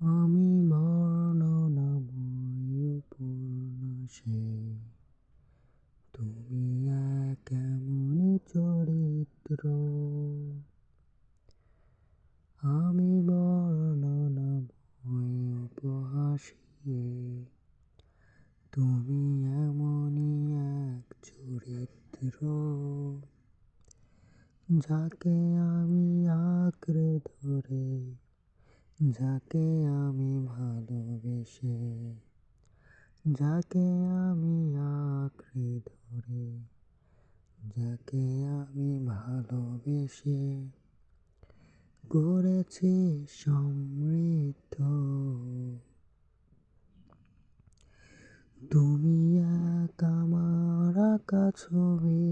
আমি বর্ণনাময় উপন্যাসে। তুমি এক এমনই চরিত্র। আমি বর্ণনাময় উপহাসে তুমি এমনই এক চরিত্র। যাকে আমি আঁকড়ে ধরে যাকে আমি ভালোবেসে, যাকে আমি আঁকড়ে ধরে, যাকে আমি ভালোবেসে করেছি সমৃদ্ধ। তুমি এক আমার আঁকা ছবি,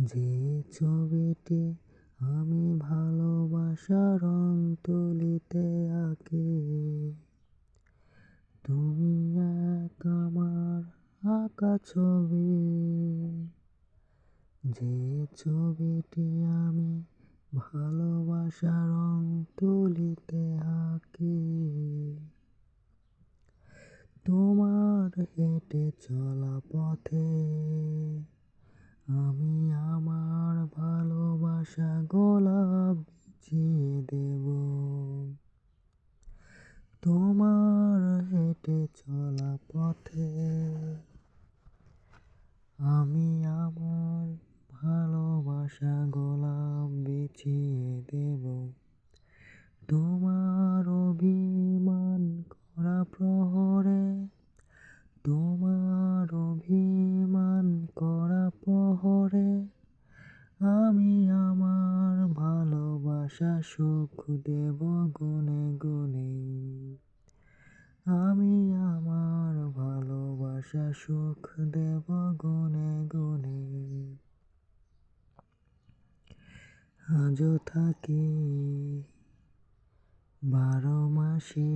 যে ছবিটি আমি ভালোবাসার রং তুলিতে আঁকি। তুমি এক আমার আঁকা ছবি। যে ছবিটি আমি ভালোবাসার রং তুলিতে আঁকি। তোমার হেঁটে চলা পথে তোমার হেঁটে চলা পথে আমি আমার ভালোবাসা গোলাপ বিছিয়ে দেব। তোমার অভিমান করা প্রহরে, তোমার অভিমান করা প্রহরে, আমি আমার ভালোবাসা সুখ দেব গুনে গুনে আমি আমার সুখ দেব গুনে গুনে। আজও থাকি বারো মাসে।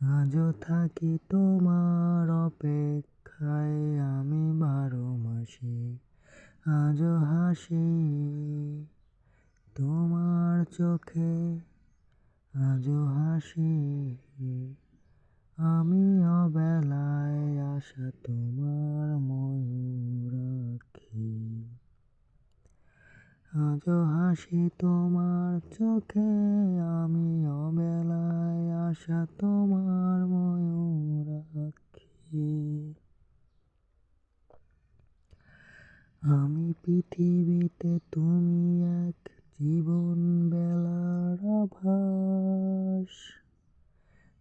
আজও থাকি তোমার অপেক্ষায় আমি বারো মাসে। আজও হাসি তোমার চোখে, আজও হাসি। আমি অবেলায় আসা তোমার ময়ূরাক্ষী আজও হাসি তোমার চোখে, আমি অবেলায় আসা তোমার ময়ূরাক্ষী আমি পৃথিবীতে তুমি এক জীবন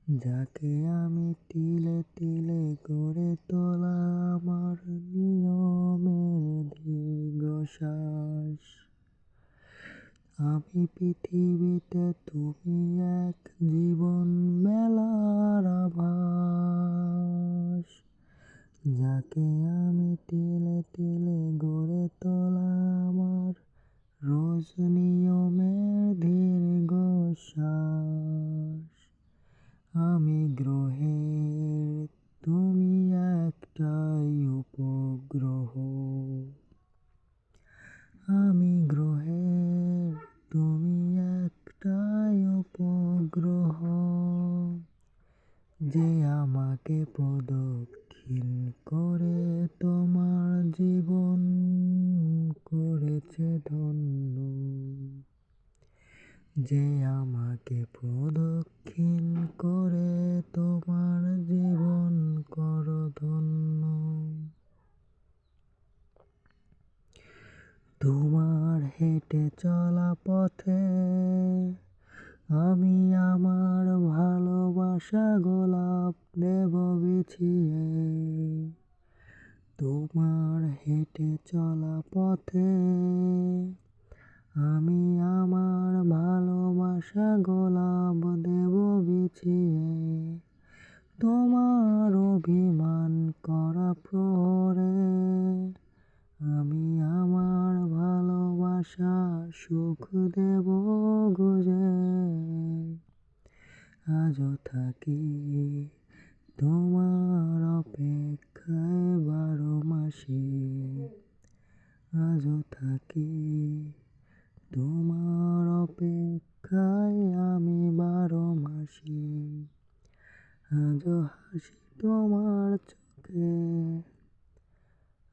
যাকে আমি তিলে তিলে করে তোলা আমার নিয়মের দীর্ঘশ্বাস। আমি পৃথিবীতে তুমি এক জীবন আমি গ্রহের, তুমি একটাই উপগ্রহ। আমি গ্রহের, তুমি একটাই উপগ্রহ। যে আমাকে প্রদক্ষিণ করে তোমার জীবন করেছে ধন্য। যে আমাকে প্রদক্ষিণ করে তোমার জীবন কর ধন্য। তোমার হেঁটে চলা পথে আমি আমার ভালোবাসা গোলাপ দেব বিছিয়ে। তোমার হেঁটে চলা পথে আমি আমার ভালোবাসা গোলাপ দেব বিছিয়ে। তোমার অভিমান করা প্রহরে। আমি আমার ভালোবাসা সুখ দেব গুজে। আজও থাকি আজও হাসি তোমার চোখে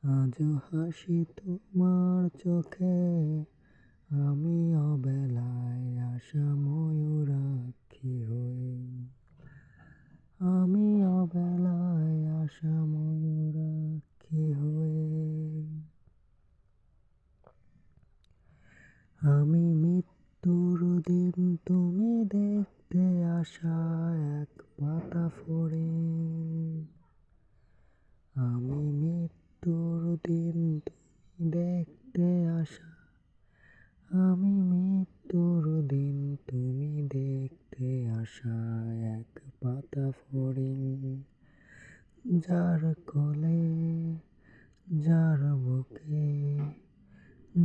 আজও হাসি তোমার চোখে আমি অবেলায় আশা ময়ূরাক্ষী হই। আমি যার কোলে, যার বুকে,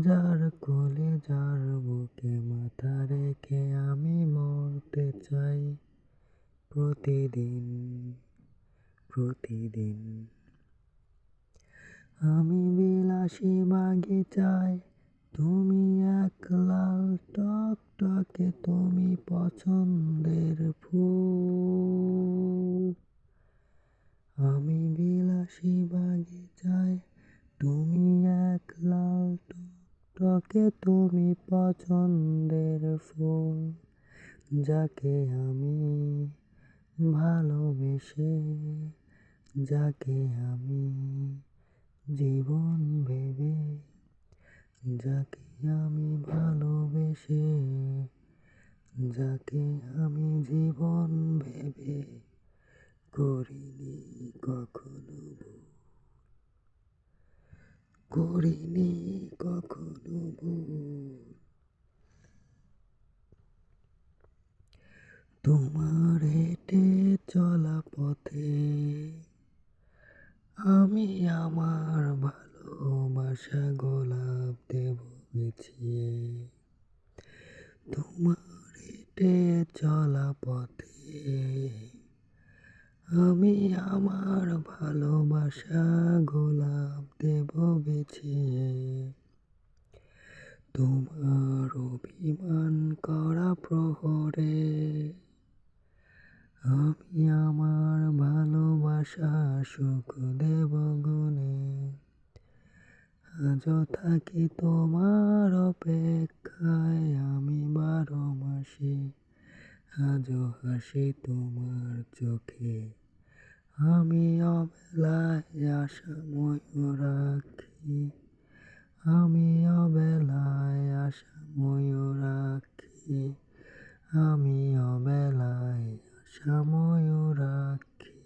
যার কোলে, যার বুকে মাথা রেখে আমি মরতে চাই। প্রতিদিন প্রতিদিন আমি বিলাসী বাগিচায় তুমি এক লাল টক টকটকে তুমি পছন্দের ফুল। আমি বিলাসী বাগিচায় তুমি এক লাল টকটকে তুমি পছন্দের ফুল, যাকে আমি ভালোবেসে, যাকে আমি জীবন ভেবে, যাকে আমি ভালোবেসে, যাকে আমি জীবন ভেবে। করিনি কখনো করিনি কখনো ভুল। তোমার হেঁটে চলা পথে আমি আমার ভালোবাসা গোলাপ দেব বিছিয়ে তোমার হেঁটে চলা পথে আমি আমার ভালোবাসা গোলাপ দেব বিছিয়ে তোমার অভিমান করা প্রহরে। আমি আমার ভালোবাসা সুখ দেব গুনে আজও থাকি তোমার অপেক্ষায় আমি বারো মাসে? আজও হাসি তোমার চোখে। আমি অবেলায় আসা ময়ূরাক্ষী আমি অবেলায় আসা ময়ূরাক্ষী আমি অবেলায় আসা ময়ূরাক্ষী